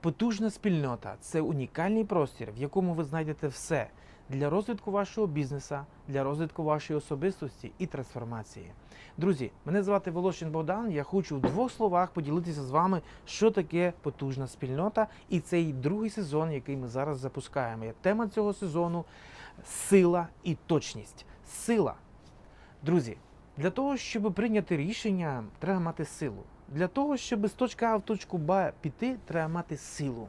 Потужна спільнота це унікальний простір, в якому ви знайдете все для розвитку вашого бізнеса, для розвитку вашої особистості і трансформації. Друзі, мене звати Волошин Богдан. Я хочу в двох словах поділитися з вами, що таке потужна спільнота, і цей другий сезон, який ми зараз запускаємо. Тема цього сезону сила і точність. Сила. Друзі, для того, щоб прийняти рішення, треба мати силу. Для того, щоб з точки А в точку Б піти, треба мати силу.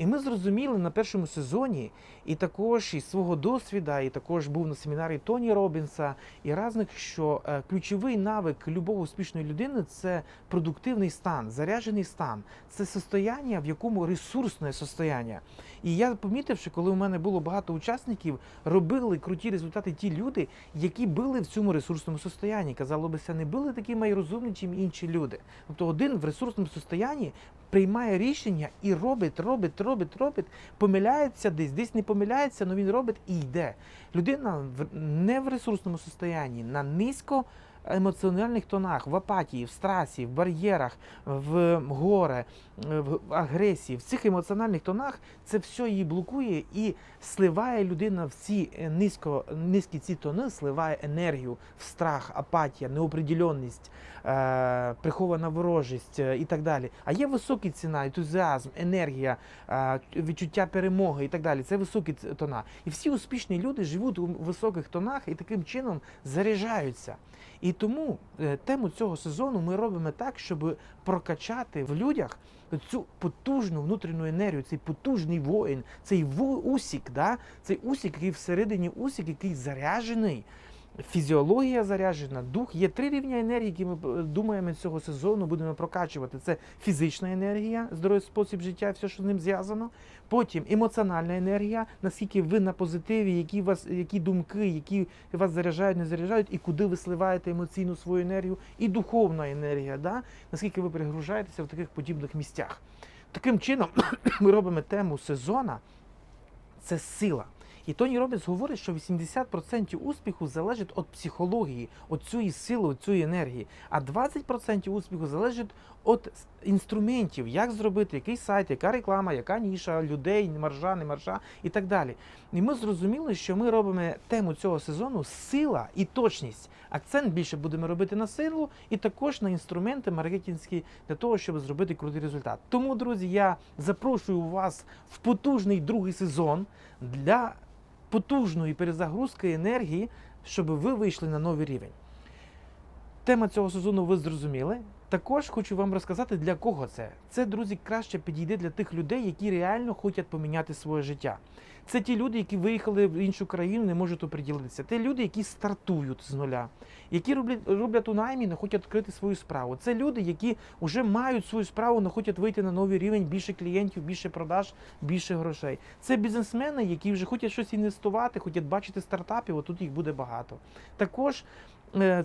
І ми зрозуміли на першому сезоні, і також із свого досвіду, і також був на семінарі Тоні Робінса і різних, що е, ключовий навик любого успішної людини це продуктивний стан, заряджений стан, це состояння, в якому ресурсне состояння. І я помітив, що коли у мене було багато учасників, робили круті результати ті люди, які були в цьому ресурсному состоянні. Казало би, це не були такі майрозумні, чим інші люди. Тобто один в ресурсному состоянні приймає рішення і робить, робить, робить, робить, помиляється десь, десь не помиляється, але він робить і йде. Людина не в ресурсному состоянні, на низько емоціональних тонах, в апатії, в страсі, в бар'єрах, в горе, в агресії, в цих емоціональних тонах це все її блокує і сливає людина в ці е, низько, низькі ці тони, сливає енергію в страх, апатія, неопределенність, е, прихована ворожість е, і так далі. А є високі ціна, ентузіазм, енергія, е, відчуття перемоги і так далі. Це високі тона. І всі успішні люди живуть у високих тонах і таким чином заряджаються. І тому е, тему цього сезону ми робимо так, щоб прокачати в людях цю потужну внутрішню енергію, цей потужний воїн, цей усік, да? цей усік, який всередині усік, який заряджений. Фізіологія заряджена, дух. Є три рівня енергії, які ми е, думаємо цього сезону будемо прокачувати. Це фізична енергія, здоровий спосіб життя, все, що з ним зв'язано. Потім емоціональна енергія, наскільки ви на позитиві, які вас, які думки, які вас заряджають, не заряджають, і куди ви сливаєте емоційну свою енергію, і духовна енергія, да? наскільки ви перегружаєтеся в таких подібних місцях. Таким чином, ми робимо тему сезона це сила. І Тоні Робінс говорить, що 80% успіху залежить від психології, від цієї сили, від цієї енергії. А 20% успіху залежить від інструментів, як зробити, який сайт, яка реклама, яка ніша, людей, маржа, не маржа і так далі. І ми зрозуміли, що ми робимо тему цього сезону сила і точність. Акцент більше будемо робити на силу і також на інструменти маркетинські для того, щоб зробити крутий результат. Тому, друзі, я запрошую вас в потужний другий сезон для потужної перезагрузки енергії, щоб ви вийшли на новий рівень. Тема цього сезону ви зрозуміли. Також хочу вам розказати, для кого це. Це, друзі, краще підійде для тих людей, які реально хочуть поміняти своє життя. Це ті люди, які виїхали в іншу країну, не можуть оприділитися. Це люди, які стартують з нуля, які роблять, роблять у наймі, не хочуть відкрити свою справу. Це люди, які вже мають свою справу, але хочуть вийти на новий рівень, більше клієнтів, більше продаж, більше грошей. Це бізнесмени, які вже хочуть щось інвестувати, хочуть бачити стартапів, отут їх буде багато. Також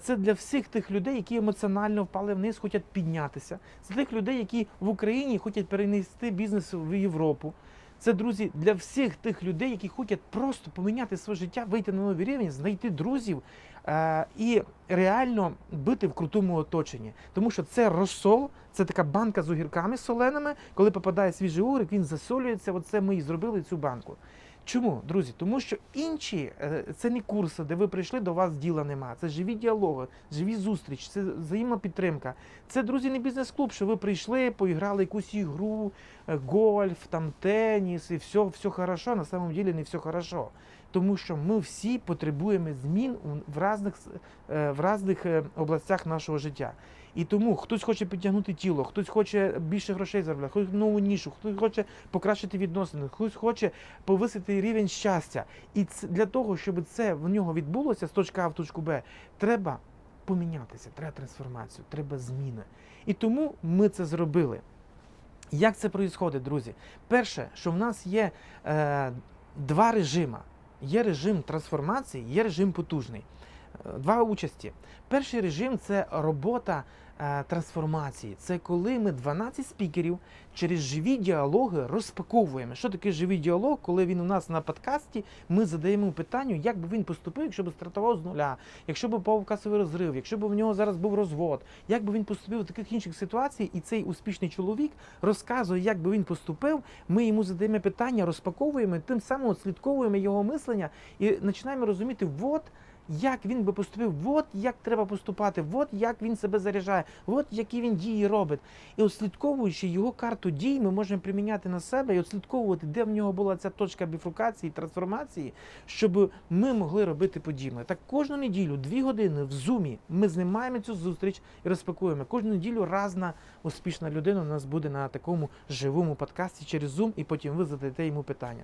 це для всіх тих людей, які емоціонально впали вниз, хочуть піднятися. Це тих людей, які в Україні хочуть перенести бізнес в Європу. Це, друзі, для всіх тих людей, які хочуть просто поміняти своє життя, вийти на новий рівень, знайти друзів е, і реально бути в крутому оточенні. Тому що це розсол, це така банка з огірками соленими. Коли попадає свіжий огірок, він засолюється. Оце ми і зробили цю банку. Чому, друзі? Тому що інші е, це не курси, де ви прийшли, до вас діла нема. Це живі діалоги, живі зустрічі, це взаємна підтримка. Це, друзі, не бізнес-клуб, що ви прийшли, поіграли якусь ігру, е, гольф, там теніс, і все, все хорошо. На самом деле не все хорошо. Тому що ми всі потребуємо змін в різних, е, в різних е, областях нашого життя. І тому хтось хоче підтягнути тіло, хтось хоче більше грошей заробляти, хтось нову нішу, хтось хоче покращити відносини, хтось хоче повисити рівень щастя. І для того, щоб це в нього відбулося з точки А в точку Б, треба помінятися, треба трансформацію, треба зміни. І тому ми це зробили. Як це відбувається, друзі? Перше, що в нас є е, два режими. Є режим трансформації, є режим потужний. Два участі. Перший режим це робота е, трансформації. Це коли ми 12 спікерів через живі діалоги розпаковуємо. Що таке живий діалог? Коли він у нас на подкасті, ми задаємо питання, як би він поступив, якщо б стартував з нуля, якщо б попав касовий розрив, якщо б в нього зараз був розвод, як би він поступив в таких інших ситуаціях, і цей успішний чоловік розказує, як би він поступив. Ми йому задаємо питання, розпаковуємо, тим самим слідковуємо його мислення і починаємо розуміти, от як він би поступив, от як треба поступати, от як він себе заряджає, от які він дії робить. І отслідковуючи його карту дій, ми можемо приміняти на себе і отслідковувати, де в нього була ця точка біфрукації, трансформації, щоб ми могли робити подібне. Так кожну неділю, дві години в зумі ми знімаємо цю зустріч і розпакуємо. Кожну неділю разна успішна людина у нас буде на такому живому подкасті через Zoom, і потім ви задаєте йому питання.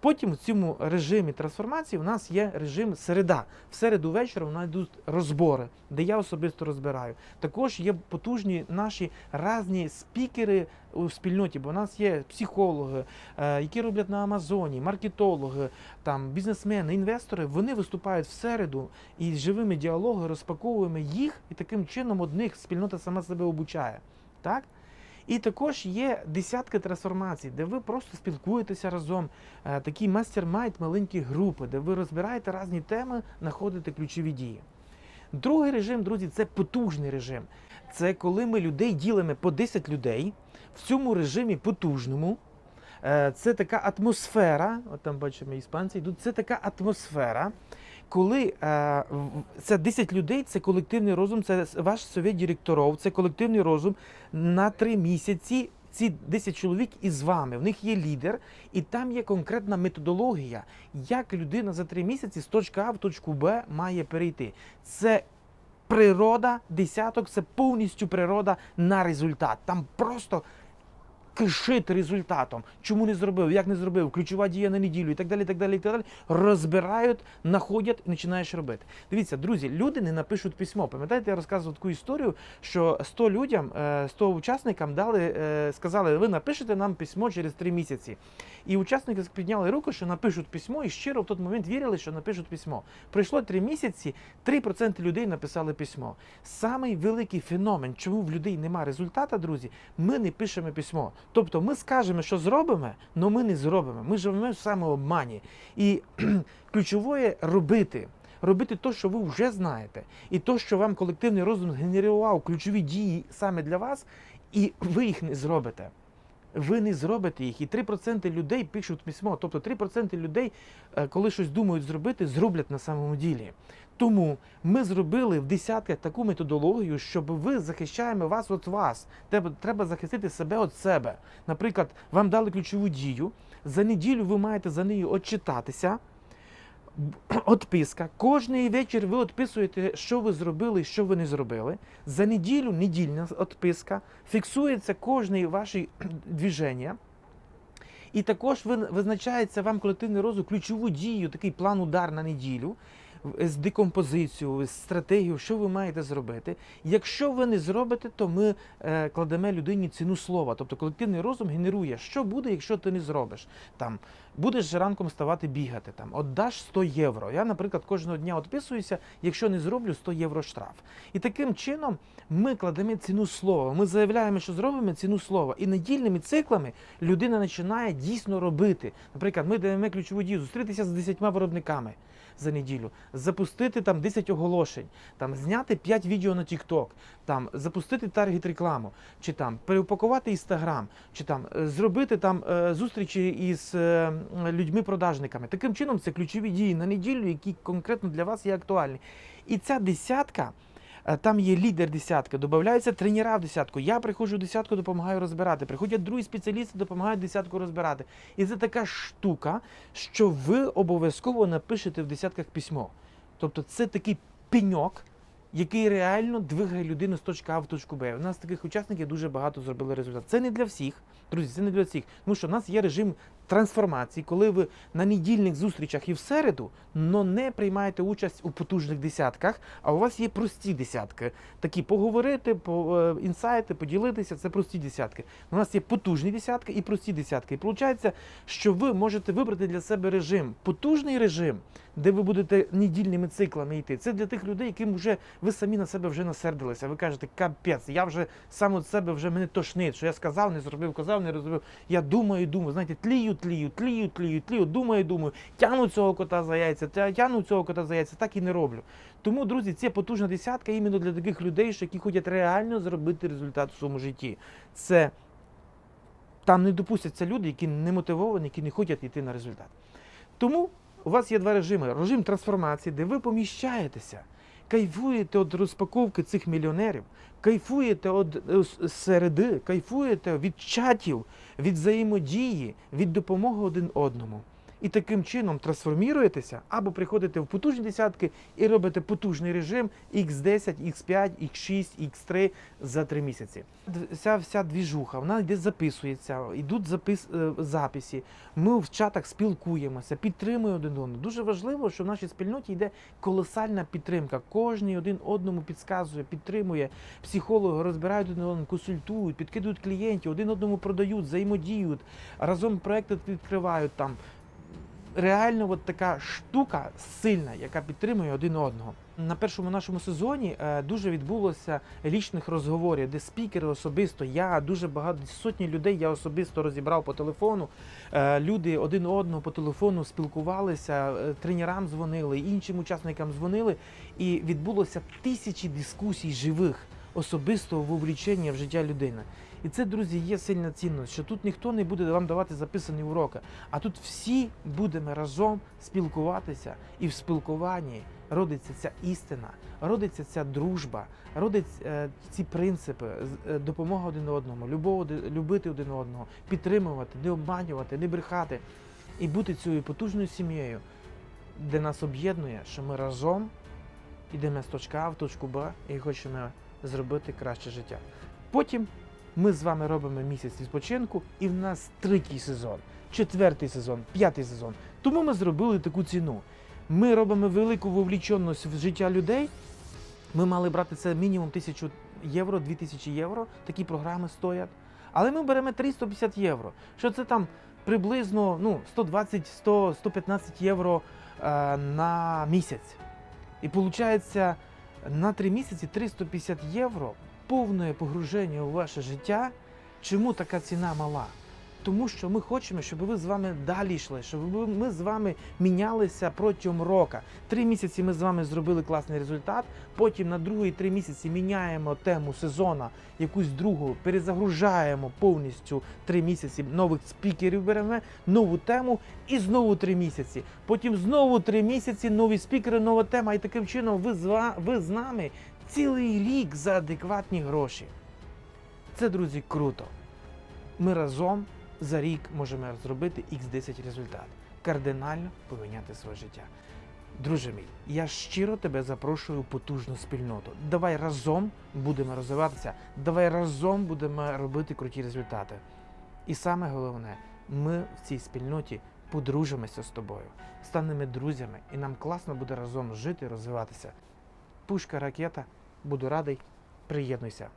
Потім в цьому режимі трансформації у нас є режим середа. В середу вечором у нас йдуть розбори, де я особисто розбираю. Також є потужні наші різні спікери у спільноті, бо у нас є психологи, е, які роблять на Амазоні, маркетологи, там бізнесмени, інвестори. Вони виступають в середу і з живими діалогами розпаковуємо їх, і таким чином одних спільнота сама себе обучає. Так? І також є десятки трансформацій, де ви просто спілкуєтеся разом. Е, Такі мастер-майнд маленькі групи, де ви розбираєте різні теми, знаходите ключові дії. Другий режим, друзі, це потужний режим. Це коли ми людей ділимо по 10 людей в цьому режимі потужному. Е, Це така атмосфера, от там бачимо іспанці йдуть, це така атмосфера, коли е, це 10 людей, це колективний розум, це ваш совет директорів, це колективний розум на 3 місяці. Ці 10 чоловік із вами, в них є лідер, і там є конкретна методологія, як людина за 3 місяці з точки А в точку Б має перейти. Це природа десяток, це повністю природа на результат. Там просто кишить результатом. Чому не зробив, як не зробив, ключова дія на неділю і так далі, так далі, і так далі. Розбирають, знаходять і починаєш робити. Дивіться, друзі, люди не напишуть письмо. Пам'ятаєте, я розказував таку історію, що 100 людям, е, 100 учасникам дали, е, сказали, ви напишете нам письмо через 3 місяці. І учасники підняли руку, що напишуть письмо, і щиро в той момент вірили, що напишуть письмо. Пройшло 3 місяці, 3% людей написали письмо. Самий великий феномен, чому в людей немає результату, друзі, ми не пишемо письмо. Тобто ми скажемо, що зробимо, але ми не зробимо. Ми живемо в самообмані. І ключове робити. Робити те, що ви вже знаєте, і те, що вам колективний розум згенерував ключові дії саме для вас, і ви їх не зробите. Ви не зробите їх, і 3% людей пишуть письмо. Тобто 3% людей, е, коли щось думають зробити, зроблять на самому ділі. Тому ми зробили в десятках таку методологію, щоб ви захищаємо вас від вас. Треба, треба захистити себе від себе. Наприклад, вам дали ключову дію. За неділю ви маєте за нею отчитатися. Отписка. Кожний вечір ви відписуєте, що ви зробили, і що ви не зробили. За неділю недільна відписка. Фіксується кожне ваше движення. І також ви- визначається вам колективний розвиток ключову дію, такий план удар на неділю з декомпозицією, з стратегією, що ви маєте зробити. Якщо ви не зробите, то ми е, кладемо людині ціну слова. Тобто колективний розум генерує, що буде, якщо ти не зробиш. Там будеш ранком ставати бігати, там отдаш 100 євро. Я, наприклад, кожного дня відписуюся, якщо не зроблю 100 євро штраф. І таким чином ми кладемо ціну слова. Ми заявляємо, що зробимо ціну слова. І недільними циклами людина починає дійсно робити. Наприклад, ми даємо ключову дію зустрітися з 10 виробниками за неділю, запустити там 10 оголошень, там зняти 5 відео на TikTok, там запустити таргет рекламу, чи там переупакувати Instagram, чи там е, зробити там е, зустрічі із е, людьми-продажниками. Таким чином, це ключові дії на неділю, які конкретно для вас є актуальні. І ця десятка. Е, Там є лідер десятки, додаються тренера в десятку. Я приходжу в десятку, допомагаю розбирати. Приходять другі спеціалісти, допомагають десятку розбирати. І це така штука, що ви обов'язково напишете в десятках письмо. Тобто це такий пеньок, який реально двигає людину з точки А в точку Б. У нас таких учасників дуже багато зробили результат. Це не для всіх, друзі, це не для всіх. Тому що в нас є режим трансформації, коли ви на недільних зустрічах і в середу, но не приймаєте участь у потужних десятках, а у вас є прості десятки. Такі поговорити, по е, інсайти, поділитися це прості десятки. У нас є потужні десятки і прості десятки. І виходить, що ви можете вибрати для себе режим, потужний режим, де ви будете недільними циклами йти. Це для тих людей, яким вже ви самі на себе вже насердилися. Ви кажете, капець, я вже сам від себе вже мене тошнить, що я сказав, не зробив, казав, не розробив. Я думаю, думаю, знаєте, тлію, тлію, тлію, тлію, тлію, думаю, думаю, тягну цього кота за яйця, тя- тягну цього кота за яйця, так і не роблю. Тому, друзі, це потужна десятка іменно для таких людей, що які хочуть реально зробити результат в своєму житті. Це там не допустяться люди, які не мотивовані, які не хочуть йти на результат. Тому у вас є два режими: режим трансформації, де ви поміщаєтеся, кайфуєте від розпаковки цих мільйонерів, кайфуєте від е, середи, кайфуєте від чатів, від взаємодії, від допомоги один одному. І таким чином трансформуєтеся або приходите в потужні десятки і робите потужний режим X10, X5, X6, X3 за три місяці. Ця вся двіжуха, вона йде записується, йдуть запис, е, записи. Ми в чатах спілкуємося, підтримуємо один одного. Дуже важливо, що в нашій спільноті йде колосальна підтримка. Кожний один одному підказує, підтримує. Психологи розбирають один одного, консультують, підкидують клієнтів, один одному продають, взаємодіють, разом проекти відкривають там. Реально, от така штука сильна, яка підтримує один одного. На першому нашому сезоні е, дуже відбулося лічних розговорів, де спікери особисто, я дуже багато сотні людей я особисто розібрав по телефону. Е, люди один одного по телефону спілкувалися, е, тренерам дзвонили, іншим учасникам дзвонили, і відбулося тисячі дискусій живих особистого вовлічення в життя людини. І це, друзі, є сильна цінність, що тут ніхто не буде вам давати записані уроки, а тут всі будемо разом спілкуватися, і в спілкуванні родиться ця істина, родиться ця дружба, родиться е, ці принципи, е, допомога один одному, любов, любити один одного, підтримувати, не обманювати, не брехати і бути цією потужною сім'єю, де нас об'єднує, що ми разом йдемо з точки А в точку Б і хочемо зробити краще життя. Потім ми з вами робимо місяць відпочинку, і в нас третій сезон, четвертий сезон, п'ятий сезон. Тому ми зробили таку ціну. Ми робимо велику вовліченість в життя людей. Ми мали брати це мінімум 1000 євро, 2000 євро. Такі програми стоять. Але ми беремо 350 євро. Що це там приблизно ну, 120 100, 115 євро е, на місяць. І виходить, на 3 місяці 350 євро повне погруження у ваше життя. Чому така ціна мала? Тому що ми хочемо, щоб ви з вами далі йшли, щоб ми з вами мінялися протягом року. Три місяці ми з вами зробили класний результат. Потім на другий три місяці міняємо тему сезону, якусь другу, перезагружаємо повністю три місяці нових спікерів беремо, нову тему і знову три місяці. Потім знову три місяці, нові спікери, нова тема. І таким чином ви з, ви з нами цілий рік за адекватні гроші. Це, друзі, круто. Ми разом за рік можемо зробити X10 результат. Кардинально поміняти своє життя. Друже мій, я щиро тебе запрошую у потужну спільноту. Давай разом будемо розвиватися, давай разом будемо робити круті результати. І саме головне, ми в цій спільноті подружимося з тобою, станемо друзями, і нам класно буде разом жити і розвиватися. Пушка ракета, буду радий, приєднуйся.